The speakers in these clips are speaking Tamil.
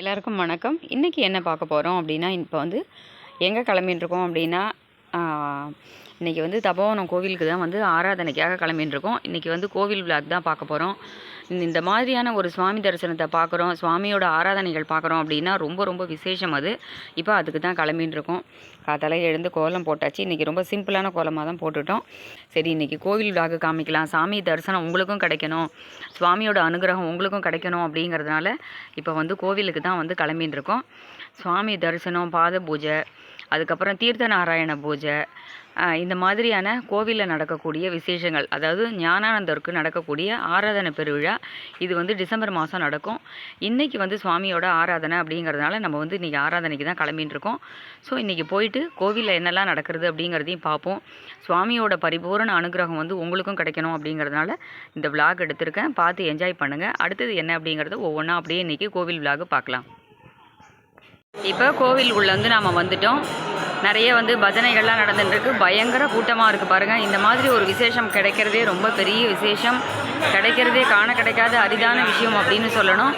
எல்லாருக்கும் வணக்கம். இன்றைக்கி என்ன பார்க்க போகிறோம் அப்படின்னா இப்போ வந்து எங்கே கிளம்பின்னு இருக்கோம் அப்படின்னா இன்றைக்கி வந்து தபோவனம் கோவிலுக்கு தான் வந்து ஆராதனைக்காக கிளம்பின்னு இருக்கோம் இன்றைக்கி வந்து கோவில் விளாக் தான் பார்க்க போகிறோம் இந்த மாதிரியான ஒரு சுவாமி தரிசனத்தை பார்க்குறோம் சுவாமியோட ஆராதனைகள் பார்க்குறோம் அப்படின்னா ரொம்ப ரொம்ப விசேஷம் அது. இப்போ அதுக்கு தான் கிளம்பின்னு இருக்கோம். காத்தால எழுந்து கோலம் போட்டாச்சு. இன்றைக்கி ரொம்ப சிம்பிளான கோலமாக தான் போட்டுட்டோம். சரி இன்றைக்கி கோவில் விளாக் காமிக்கலாம். சாமி தரிசனம் உங்களுக்கும் கிடைக்கணும். சுவாமியோட அனுகிரகம் உங்களுக்கும் கிடைக்கணும் அப்படிங்கிறதுனால இப்போ வந்து கோவிலுக்கு தான் வந்து கிளம்பின்னு இருக்கோம். சுவாமி தரிசனம் பாத பூஜை அதுக்கப்புறம் தீர்த்த நாராயண பூஜை இந்த மாதிரியான கோவிலில் நடக்கக்கூடிய விசேஷங்கள் அதாவது ஞானானந்தருக்கு நடக்கக்கூடிய ஆராதனை பெருவிழா இது வந்து டிசம்பர் மாதம் நடக்கும். இன்றைக்கி வந்து சுவாமியோட ஆராதனை அப்படிங்கிறதுனால நம்ம வந்து இன்றைக்கி ஆராதனைக்கு தான் கிளம்பின்னு இருக்கோம். ஸோ இன்றைக்கி போயிட்டு கோவிலில் என்னெல்லாம் நடக்கிறது அப்படிங்கிறதையும் பார்ப்போம். சுவாமியோட பரிபூரண அனுகிரகம் வந்து உங்களுக்கும் கிடைக்கணும் அப்படிங்கிறதுனால இந்த விளாக் எடுத்திருக்கேன். பார்த்து என்ஜாய் பண்ணுங்கள் அடுத்தது என்ன அப்படிங்கிறது ஒவ்வொன்றா அப்படியே இன்றைக்கி கோவில் விளாக் பார்க்கலாம். இப்போ கோவில் உள்ள வந்து நாம் வந்துட்டோம். நிறைய வந்து பஜனைகள்லாம் நடந்துட்டுருக்கு. பயங்கர கூட்டமாக இருக்குது பாருங்கள் இந்த மாதிரி ஒரு விசேஷம் கிடைக்கிறதே ரொம்ப பெரிய விசேஷம். கிடைக்கிறதே காண கிடைக்காத அரிதான விஷயம் அப்படின்னு சொல்லணும்.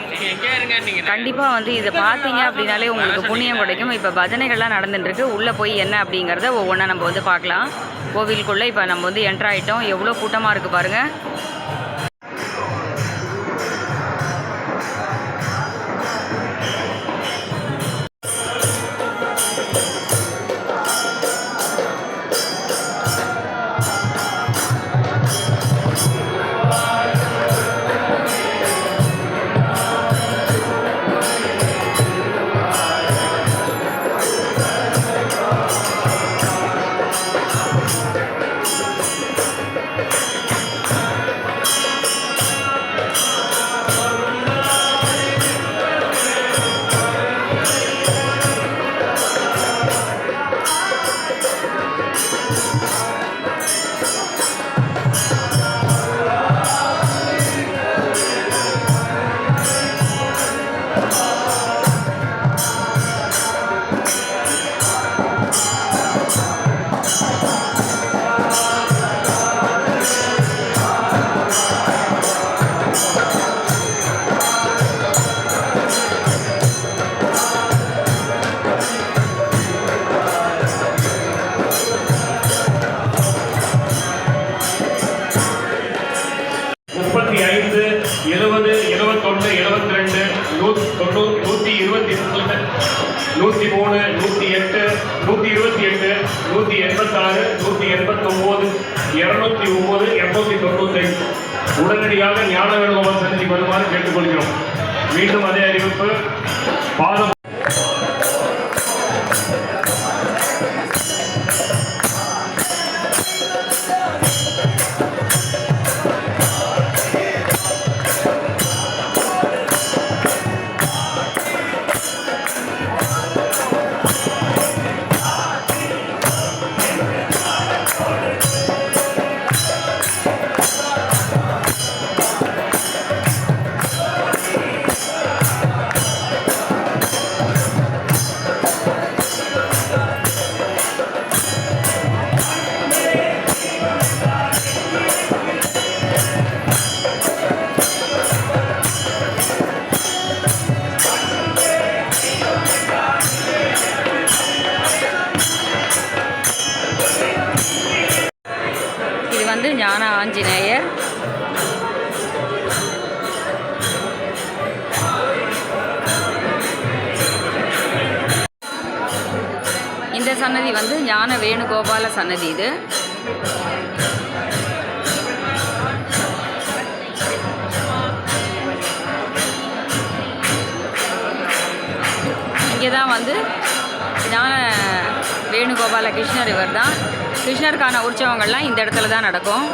கண்டிப்பாக வந்து இதை பார்த்தீங்க அப்படின்னாலே உங்களுக்கு புண்ணியம் கிடைக்கும். இப்போ பஜனைகள்லாம் நடந்துட்டுருக்கு. உள்ளே போய் என்ன அப்படிங்கிறத ஒவ்வொன்றா நம்ம வந்து பார்க்கலாம். கோவிலுக்குள்ளே இப்போ நம்ம வந்து என்ட்ராயிட்டோம் எவ்வளோ கூட்டமாக இருக்குது பாருங்கள் ஞான ஆஞ்சநேயர். இந்த சன்னதி வந்து ஞான வேணுகோபால சன்னதி இது. இங்கே தான் வந்து ஞான வேணுகோபால கிருஷ்ணர் இவர் தான் கிருஷ்ணருக்கான உற்சவங்கள்லாம் இந்த இடத்துல தான் நடக்கும்.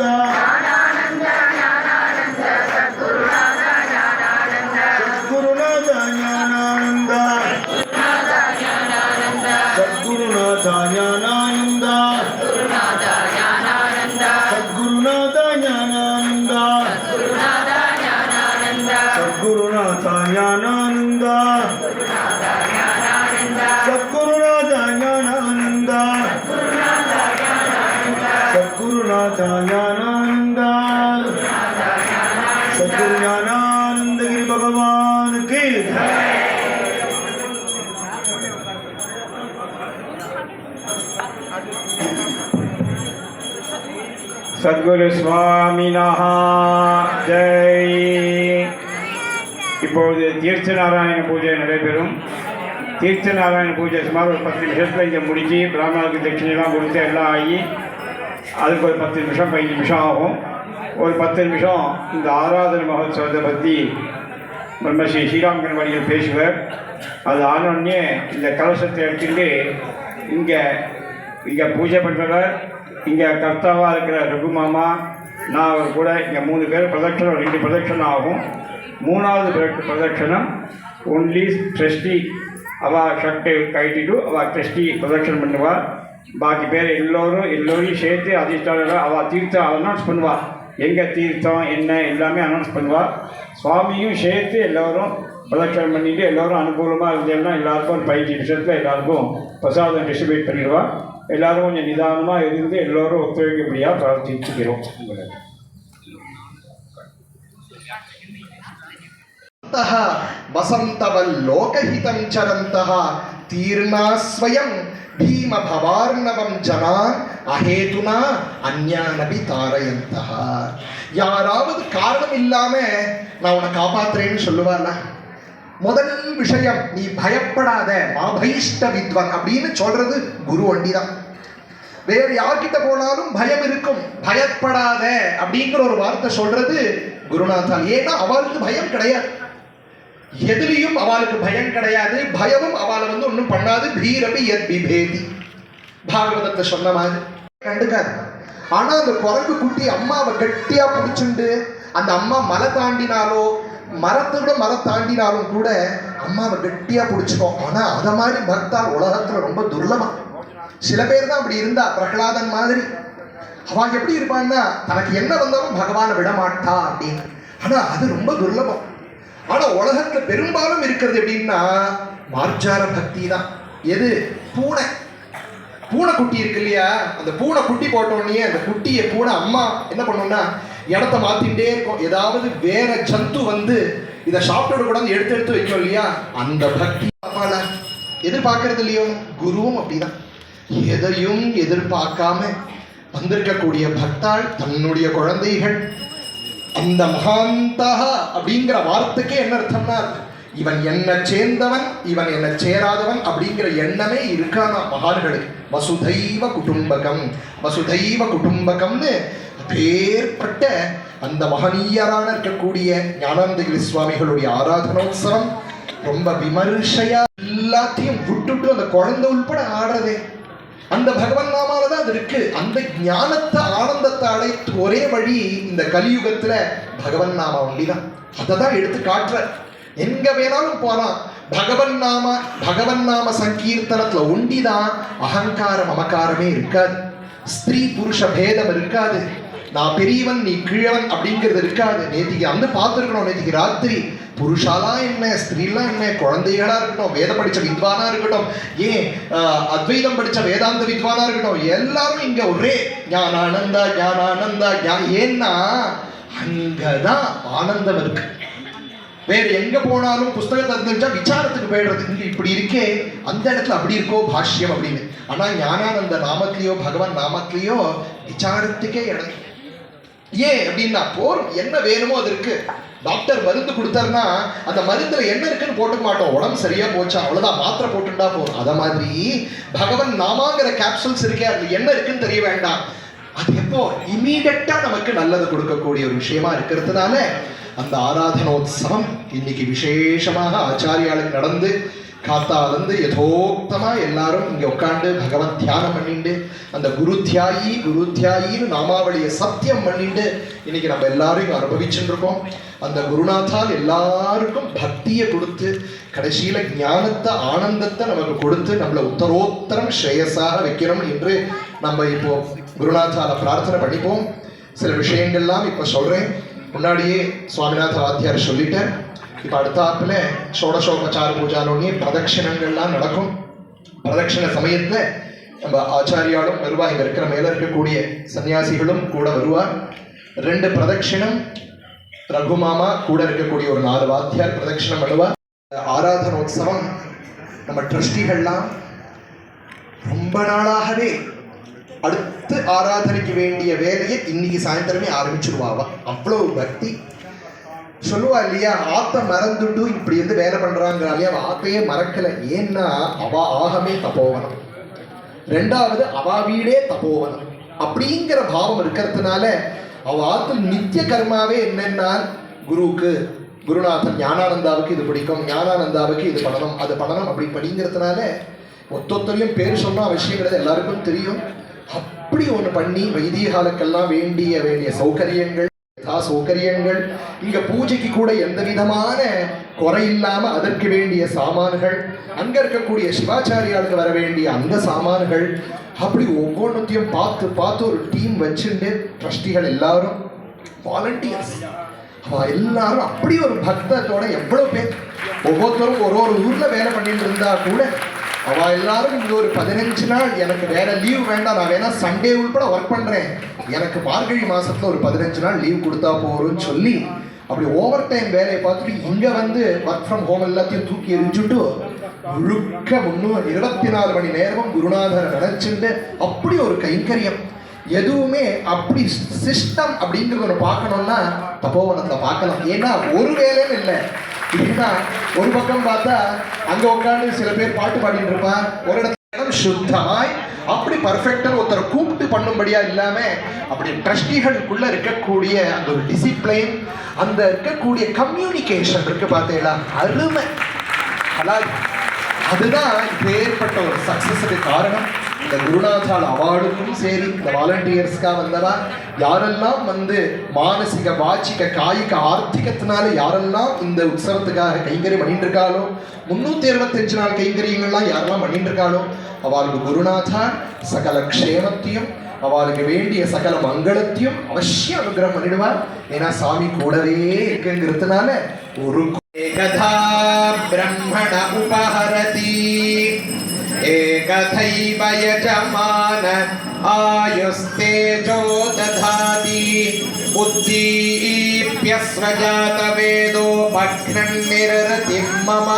ஞானானந்த சத்குரு சுவாமினஹா. ஜெய். இப்பொழுது தீர்த்த நாராயண பூஜை நடைபெறும். தீர்த்த நாராயண பூஜை சுமார் ஒரு பத்து நிமிஷத்தில் இங்கே முடிஞ்சு பிராமணருக்கு தட்சிணைலாம் கொடுத்து எல்லாம் ஆகி அதுக்கு ஒரு பத்து நிமிஷம் பதினஞ்சு நிமிஷம் ஆகும். ஒரு பத்து நிமிஷம் இந்த ஆராதனை மகோத்சவத்தை பற்றி பிரம்மஸ்ரீ ஸ்ரீராமன் வழியில் பேசுவார். அது ஆனோடனே இந்த கலசத்தை எடுத்துட்டு இங்கே இங்கே பூஜை பண்ணுறவர் இங்கே கர்த்தாவாக இருக்கிற ரகு மாமா நான் அவர் கூட இங்கே மூணு பேர் பிரதட்சணம் ரெண்டு பிரதட்சணம் ஆகும். மூணாவது பிரதட்சணம் ஒன்லி ட்ரஸ்டி அவள் ஷர்ட்டு கட்டிட்டு அவள் ட்ரஸ்டி பிரதட்சணம் பண்ணுவாள் பாக்கி பேர் எல்லோரும் எல்லோரையும் சேர்த்து அதிர்ஷ்டாளர்கள் அவள் தீர்த்தம் அனௌன்ஸ் பண்ணுவாள் எங்கே தீர்த்தம் என்ன எல்லாமே அனௌன்ஸ் பண்ணுவாள் சுவாமியும் சேர்த்து எல்லோரும் பிரதட்சணம் பண்ணிவிட்டு எல்லோரும் அனுகூலமாக இருந்தேன்னா எல்லாருக்கும் ஒரு பதினஞ்சு நிமிஷத்தில் எல்லாருக்கும் பிரசாதம் டிஸ்ட்ரிபியூட் பண்ணிடுவா. எல்லாரும் கொஞ்சம் நிதானமாக இருந்து எல்லோரும் ஒத்துழைக்கும்படியாக பிரார்த்திச்சுக்கிறோம் உங்களுக்கு வசந்தவல்லோகஹிதம் சரந்தः தீர்ணா ஸ்வயம் பீம பவார்ணவம் ஜனான் அஹேதுனா அஞ்ஞானபி தாரயந்தா யாராவது காரணம் இல்லாம நான் உன்னை காப்பாத்துறேன்னு சொல்லுவாளா முதல் விஷயம் நீ பயப்படாத மாபைஷ்ட வித்வன் அப்படின்னு சொல்றது குரு வண்டி வேறு யார்கிட்ட போனாலும் பயம் இருக்கும். பயப்படாத அப்படிங்கிற ஒரு வார்த்தை சொல்றது குருநாதன். ஏன்னா அவளுக்கு பயம் கிடையாது. எதுலையும் அவளுக்கு பயம் கிடையாது. பயமும் அவளை வந்து ஒன்றும் பண்ணாது. பீரபி எத் பிபேதி. பாகவதத்தை சொன்ன மாதிரி. கண்டுக்காது. ஆனா அந்த குரங்கு குட்டி அம்மாவை கட்டியா பிடிச்சுண்டு அந்த அம்மா மலை தாண்டினாலோ மரத்தை விட மரம் தாண்டினாலும் கூட அம்மாவை கட்டியா பிடிச்சுக்கோ ஆனா அதை மாதிரி மரத்தால் உலகத்துல ரொம்ப துர்லபம். சில பேர் தான் அப்படி இருந்தா பிரகலாதன் மாதிரி. அவன் எப்படி இருப்பான்னா தனக்கு என்ன வந்தாலும் பகவானை விடமாட்டா அப்படின்னு. ஆனா அது ரொம்ப துர்லபம். ஆனா உலகத்துல பெரும்பாலும் இருக்கிறது எப்படின்னா மார்ஜார பக்தி தான். எது? பூனை. பூனை குட்டி இருக்கு இல்லையா? அந்த பூனை குட்டி போட்ட உடனே அந்த குட்டியை பூனை அம்மா என்ன பண்ணும்னா இடத்த மாத்திட்டே இருக்கும். ஏதாவது வேற ஜந்து வந்து இதை சாப்பிட்டு கூட எடுத்து எடுத்து வைக்கும் இல்லையா? அந்த பக்தி. அப்பால எதிர்பார்க்கறது இல்லையோ? குருவும் அப்படிதான். எதையும் எதிர்பார்க்காம வந்திருக்கக்கூடிய பக்தாள் தன்னுடைய குழந்தைகள். அந்த மகாந்தா அப்படிங்கிற வார்த்தைக்கே என்ன அர்த்தம்னா இவன் என்ன சேர்ந்தவன் இவன் என்ன சேராதவன் அப்படிங்கிற எண்ணமே இருக்கானா மகான்களுக்கு வசுதைவ குடும்பகம். வசுதைவ குடும்பகம்னு பேர்பட்ட அந்த மகனீயரான இருக்கக்கூடிய ஞானானந்தகிரி சுவாமிகளுடைய ஆராதனோத்சவம் ரொம்ப விமர்சையா எல்லாத்தையும் விட்டுட்டு அந்த குழந்தை உள்பட ஆடுறதே. அந்த பகவன் நாமால தான் அது இருக்கு. அந்த ஞானத்தை ஆனந்தத்தை அடைத்து ஒரே வழி இந்த கலியுகத்துல பகவன் நாம ஒண்டிதான் அதை தான் எடுத்து காட்டுற எங்க வேணாலும் போலாம். பகவன் நாம பகவன் நாம சங்கீர்த்தனத்துல ஒண்டிதான். அகங்காரம் அமகாரமே இருக்காது. ஸ்திரீ புருஷ பேதம் இருக்காது. நான் பெரியவன் நீ கீழவன் அப்படிங்கிறது இருக்காது. நேத்திக்கு அந்த பார்த்துருக்கணும் நேத்திக்கு ராத்திரி. புருஷாலாம் என்ன ஸ்திரீலாம் என்ன குழந்தைகளா இருக்கட்டும் வேதம் படித்த வித்வானா இருக்கட்டும் ஏன் அத்வைதம் படித்த வேதாந்த வித்வானா இருக்கட்டும் எல்லாரும் இங்க ஒரே ஞான ஆனந்தா ஞான ஆனந்தா ஞான் ஏன்னா அங்கதான் ஆனந்தம் இருக்கு. வேற எங்க போனாலும் புஸ்தகத்தை தெரிஞ்சா விசாரத்துக்கு போயிடுறது. இங்க இப்படி இருக்கே அந்த இடத்துல அப்படி இருக்கோ பாஷ்யம் அப்படின்னு. ஆனா ஞானானந்த நாமத்திலேயோ பகவான் நாமத்திலேயோ விசாரத்துக்கே இடம் ஏன் அப்படின்னா போரும் என்ன வேணுமோ அது இருக்கு டாக்டர் மருந்து கொடுத்தாருன்னா அந்த மருந்துல என்ன இருக்குன்னு போட்டுக்க மாட்டோம். உடம்பு சரியா போச்சா? அவ்வளவுதான். மாத்திரை போட்டுட்டா போதும். அத மாதிரி பகவன் நாமாங்கிற கேப்சூல்ஸ் இருக்கே அதுல என்ன இருக்குன்னு தெரிய வேண்டாம். அது எப்போ? இமீடியட்டா நமக்கு நல்லது கொடுக்கக்கூடிய ஒரு விஷயமா இருக்கிறதுனால அந்த ஆராதனோத்சவம் இன்னைக்கு விசேஷமாக ஆச்சாரியாளுக்கு நடந்து காத்தாலேருந்து யதோக்தமா எல்லாரும் இங்க உட்காந்து பகவத் தியானம் பண்ணிட்டு அந்த குரு தியாயி குரு தியாயின்னு நாமாவளியை சத்தியம் பண்ணிட்டு இன்னைக்கு நம்ம எல்லாரும் இங்க அனுபவிச்சுட்டு இருக்கோம் அந்த குருநாத்தால் எல்லாருக்கும் பக்தியை கொடுத்து கடைசியில ஞானத்தை ஆனந்தத்தை நமக்கு கொடுத்து நம்மளை உத்தரோத்தரம் ஸ்ரேயஸாக வைக்கணும் என்று நம்ம இப்போ குருநாத்தால பிரார்த்தனை பண்ணிப்போம். சில விஷயங்கள்லாம் இப்போ சொல்றேன். முன்னாடியே சுவாமிநாத வாத்தியார் சொல்லிட்டேன் இப்போ அடுத்தாப்புல ஷோடசோபச்சார பூஜாலோனே பிரதட்சிணங்கள்லாம் நடக்கும். பிரதட்சிண சமயத்தில் நம்ம ஆச்சாரியாலும் வருவா. இங்கே இருக்கிற மேல இருக்கக்கூடிய சன்னியாசிகளும் கூட வருவார் ரெண்டு பிரதட்சிணம் ரகுமாமா கூட இருக்கக்கூடிய ஒரு நாலு வாத்தியார் பிரதட்சிணம் பண்ணுவார் ஆராதனோத்சவம் நம்ம ட்ரஸ்டிகள்லாம் ரொம்ப நாளாகவே அடுத்து ஆராதனைக்கு வேண்டிய வேலையை இன்னைக்கு சாயந்தரமே ஆரம்பிச்சிருவாவா அவ்வளோ பக்தி. சொல்லுவா இல்லையா ஆத்த மறந்துட்டு இப்படி இருந்து வேலை பண்றாங்க இல்லையா அவ ஆத்தையே மறக்கல. ஏன்னா அவ ஆகமே தபோவனம் ரெண்டாவது அவ வீடே தபோவனம் அப்படிங்கிற பாவம் இருக்கிறதுனால அவ ஆத்தில் நித்திய கர்மாவே என்னன்னா குருவுக்கு குருநாதன் ஞானானந்தாவுக்கு இது பிடிக்கும் ஞானானந்தாவுக்கு இது பண்ணணும் அது பண்ணணும் அப்படி படிங்கிறதுனால ஒத்தொத்தரையும் பேர் சொன்னால் அவசியம் எல்லாருக்கும் தெரியும். அப்படி ஒன்று பண்ணி வைதிகாலுக்கெல்லாம் வேண்டிய வேண்டிய சௌகரியங்கள் எல்லா சௌகரியங்கள். இங்க பூஜைக்கு கூட எந்த விதமான குறை இல்லாம அதற்கு வேண்டிய சாமான்கள் அங்க இருக்கக்கூடிய சிவாச்சாரியாளுக்கு வர வேண்டிய அந்த சாமான்கள் அப்படி ஒவ்வொன்றத்தையும் பார்த்து பார்த்து ஒரு டீம் வச்சுட்டு ட்ரஸ்டிகள் எல்லாரும் வாலண்டியர்ஸ் எல்லாரும் அப்படி ஒரு பக்தத்தோட எவ்வளவு பேர் ஒவ்வொருத்தரும் ஒரு ஒரு ஊர்ல வேலை பண்ணிட்டு இருந்தா கூட அவ எல்லாரும் இது ஒரு பதினஞ்சு நாள். எனக்கு வேற லீவ் வேண்டாம். நான் வேணா சண்டே உள்பட ஒர்க் பண்றேன். எனக்கு மார்கழி மாசத்துல ஒரு பதினஞ்சு நாள் லீவ் கொடுத்தா போறோம்னு சொல்லி அப்படி ஓவர் டைம் வேலையை பார்த்துட்டு இங்க வந்து ஒர்க் ஃப்ரம் ஹோம் எல்லாத்தையும் தூக்கி எரிஞ்சுட்டு முழுக்க முன்னூறு இருபத்தி நாலு மணி நேரமும் குருநாதர் நினைச்சுட்டு அப்படி ஒரு கைங்கரியம். எதுவுமே அப்படி சிஸ்டம் அப்படிங்கிறத ஒன்று பார்க்கணும்னா தப்போவனத்தில் பார்க்கலாம். ஏன்னா ஒரு வேலையும் இல்லை. இதுதான். ஒரு பக்கம் பார்த்தா அங்க உட்காந்து சில பேர் பாட்டு பாடிட்டு இருப்பான் ஒரு இடத்துல சுத்தமாய் அப்படி பர்ஃபெக்டா ஒருத்தர் கூப்பிட்டு பண்ணும்படியா இல்லாம அப்படி ட்ரஸ்டிகளுக்குள்ள இருக்கக்கூடிய அந்த ஒரு டிசிப்ளைன் அந்த இருக்கக்கூடிய கம்யூனிகேஷன் இருக்கு பார்த்தீங்களா? அருமை. அதுதான் அதுதான் இப்பேற்பட்ட ஒரு சக்சஸுக்கு காரணம். இந்த குருநாதால் அவார்டுக்கும் சரி இந்த வாலண்டியர்ஸ்க்காக வந்தவா? யாரெல்லாம் வந்து மானசிக வாச்சிக காய்க ஆர்த்திகத்தினால யாரெல்லாம் இந்த உற்சவத்துக்காக கைங்கறி பண்ணிட்டு இருக்காளோ முன்னூத்தி அறுபத்தஞ்சு நாள் கைங்கரியங்கள்லாம் யாரெல்லாம் பண்ணிட்டு இருக்காளோ அவளுக்கு குருநாதா சகல க்ஷேமத்தையும் அவளுக்கு வேண்டிய சகல மங்களத்தையும் அவசியம் அனுகிரகம் பண்ணிடுவார். ஏன்னா சாமி கூடவே இருக்குங்கிறதுனால ஒரு கதா பிரம்மண உபஹரதி. एकथैव यजमान आयुस्तेजो दधाति उद्दीप्यस्वजातवेदो भग्नन्निरतिं मम।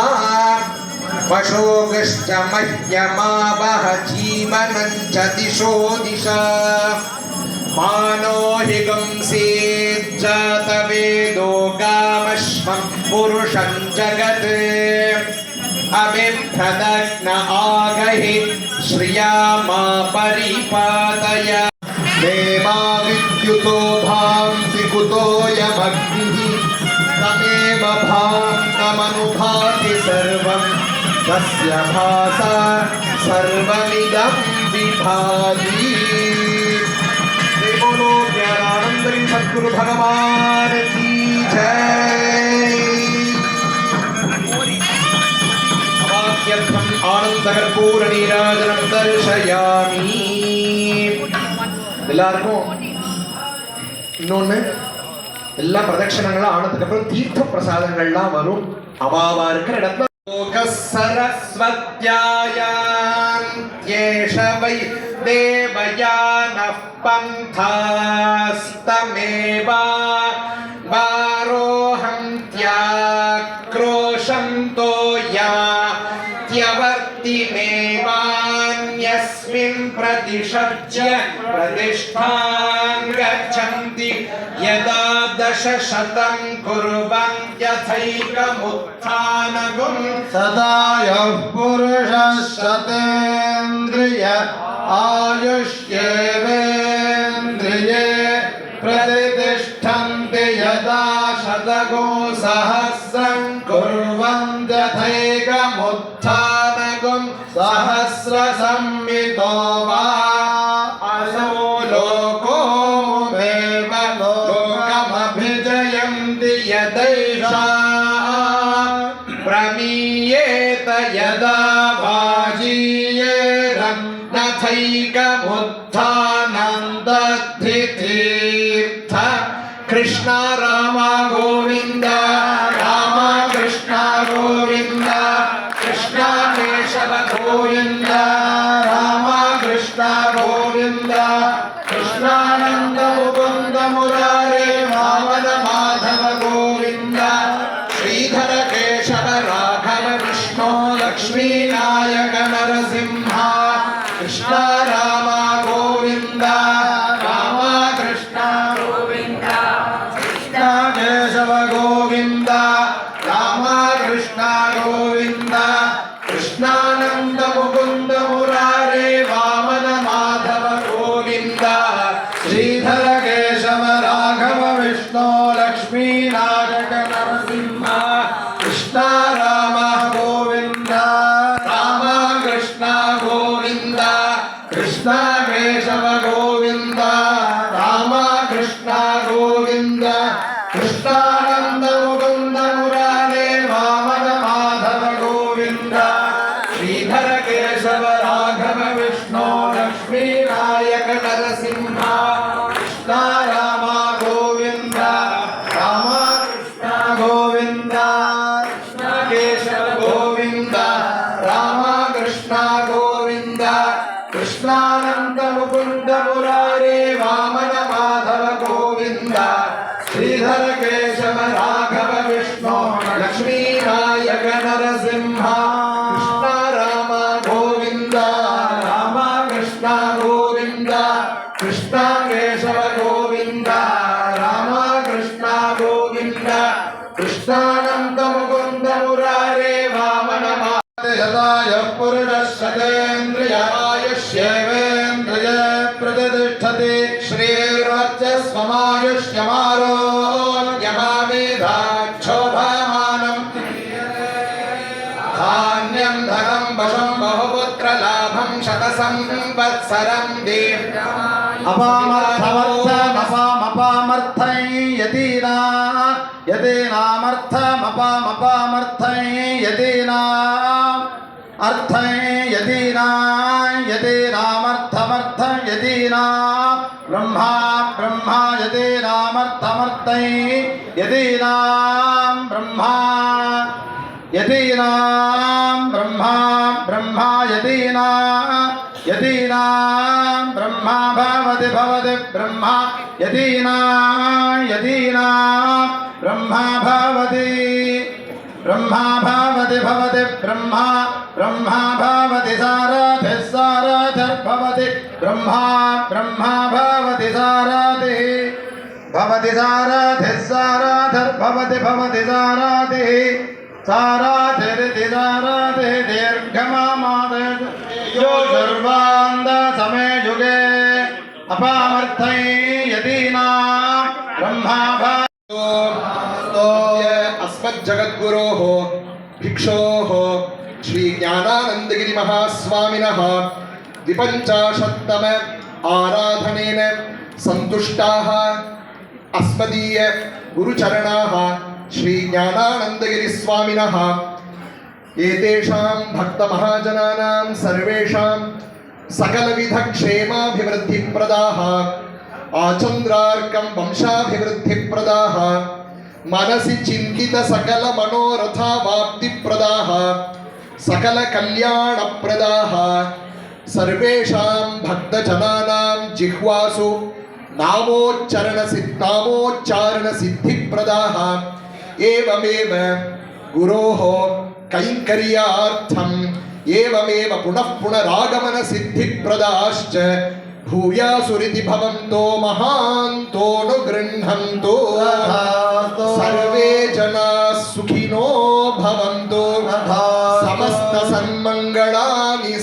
पशोगश्च मह्यमावह जीवनं च दिशो दिशा। मानो हि गुंसीज्जातवेदो गामश्वं पुरुषं जगत्। अबिभ्रदग्न आगहि श्रिया मा परिपातय देवा विद्युतो भान्ति कुतोऽयमग्निः तमेव भान्तमनुभाति सर्वं। तस्य भासा सर्वमिदं विभाति। बोलो ज्ञानानंदरी भगवान की जय। अवाक्यर्थम् आनन्दकर्पूरनीराजनं दर्शयामि எல்லாருக்கும் இன்னொன்று எல்லா பிரதட்சணங்களும் ஆனதுக்கு அப்புறம் தீர்த்த பிரசாதங்கள்லாம் வரும் அவாவா இருக்கிற இடத்துல சரஸ்வத்யாயான் வை देवयानः पन्थास्तमेवा वारोहन्त्याक्रोशन्तो या त्यवर्तिमेवान्यस्मिन् प्रतिषज्य प्रतिष्ठां गच्छन्ति यदा दशशतं कुर्वन्त्यथैकमुत्थानगुं सदा यः पुरुषः शतेन्द्रिय आयुष्येवेन्द्रिये प्रतिष्ठन्ति यदा शतगो नथैकमुत्थानन्दधितीर्थ ơi. शताय पुरुषः शतेन्द्रियायुष्येवेन्द्रिय प्रतिष्ठति श्रीर्वत्यस्वमायुष्यमारोग्यमावेधाक्षोभमानम् धान्यं धनं वशं बहुपुत्रलाभं शतसंवत्सरं दीर्घम् अपामर्थमर्थमपामपामर्थै यदीना यदीनामर्थमपामपामर्थै అర్థం యదీనా యదీనామర్థమర్థం యదీనా బ్రహ్మా బ్రహ్మా యదీనామర్థమర్థై యదీనా బ్రహ్మా యదీనా బ్రహ్మా బ్రహ్మా యదీనా యదీనా బ్రహ్మా భవతి భవతి బ్రహ్మా యదీనా యదీనా బ్రహ్మా భవతి. ब्रह्मा भवति भवति, ब्रह्मा ब्रह्मा भवति सारथिः सारथिर्भवति ब्रह्मा ब्रह्मा भवति सारथिः भवति सारथिः सारथिर्भवति भवति सारथिः साराधिरिति साराधिः दीर्घमामादे यो सर्वान्द समे युगे अपामर्थै यदीना ब्रह्मा भा अस्मज्जगद्गुरोः भिक्षोः श्रीज्ञानानन्दगिरिमहास्वामिनः द्विपञ्चाशत्तम आराधनेन सन्तुष्टाः अस्मदीय गुरुचरणाः श्रीज्ञानानन्दगिरिस्वामिनः। एतेषां भक्तमहाजनानां सर्वेषां सकलविधक्षेमाभिवृद्धिप्रदाः। आचन्द्रार्कं वंशाभिवृद्धिप्रदाः। మనసి చింతిత సకల మనోరథ వాప్తి ప్రదాహ సకల కళ్యాణ ప్రదాహ. సర్వేషాం భక్త జనానాం జిహ్వాసు నామోచ్చరణ నామోచ్చారణ సిద్ధి ప్రదాహ. ఏవమేవ గురోహ కైంకర్యార్థం ఏవమేవ పునః సిద్ధి ప్రదాశ్చ. भूयासुरिति भवन्तो महान्तो नु गृह्णन्तु सर्वे जनाः सुखिनो भवन्तो। तथास्तु समस्त सन्मङ्गलानि